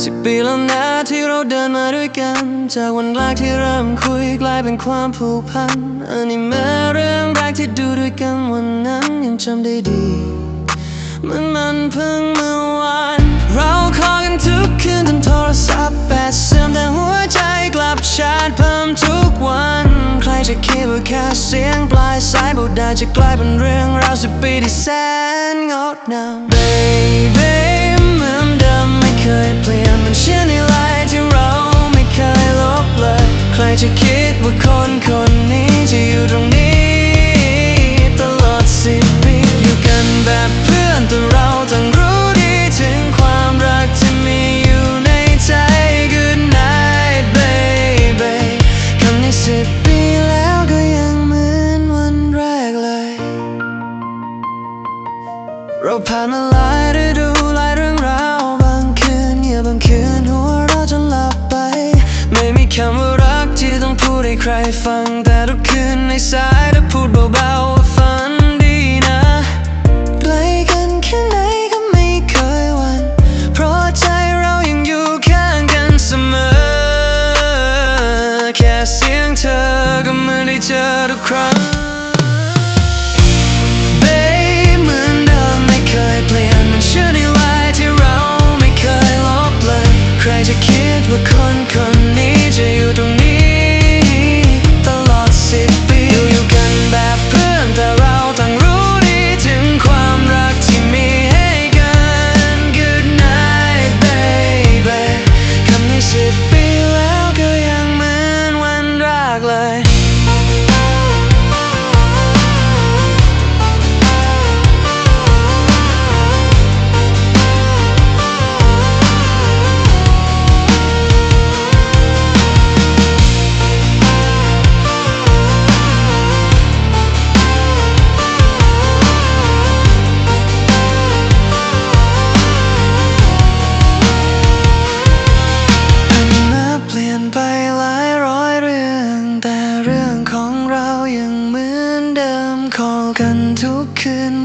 สิบปีแล้วนะที่เราเดินมาด้วยกัน จากวันแรกที่เริ่มคุยกลายเป็นความผูกพัน อันนี้แม้เรื่องแรกที่ดูด้วยกันวันนั้นยังจำได้ดีเหมันมันเพิ่งเมื่อวาน เราคอกันทุกคืนจนโทรศัพท์แบตเสื่อมแต่หัวใจกลับชาร์จเพิ่มทุกวัน ใครจะคิดว่าแค่เสียงปลายสายบอกได้จะกลายเป็นเรื่องราวสิบปีที่แสนงดงาม Baby ว่าคนคนนี้จะอยู่ตรงนี้ ตลอดสิบปีอยู่กันแบบเพื่อนแต่เราต้องรู้ดีถึงความรักที่มีอยู่ในใจ Good night baby คำนี้สิบปีแล้วก็ยังเหมือนวันแรกเลย เราผ่านมาหลายฤดูหลายเรื่องราวบางคืนเงียบบางคืนหัวเราจนหลับไป ไม่มีคำ ให้ใครฟังแต่ทุกคืนในสายถ้าพูดเบาๆว่าฝันดีนะไกลกันแค่ไหนก็ไม่เคยหวัน เพราะใจเรายังอยู่ข้างกันเสมอ แค่เสียงเธอก็เหมือนได้เจอทุกครั้ง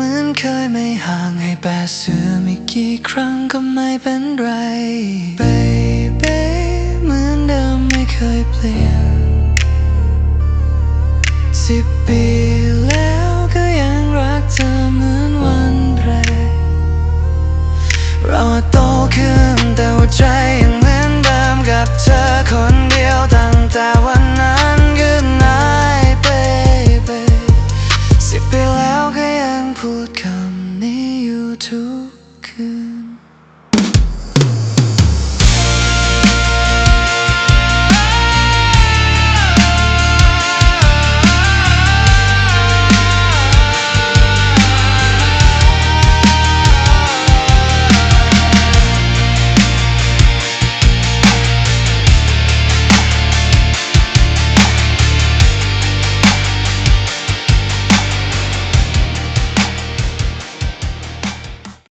มือนเคยไม่ห่างให้แปดเสือไม่กี่ครั้งก็ไม่เป็นไร Baby เหมือนเดิมไม่เคยเปลี่ยนสิบปี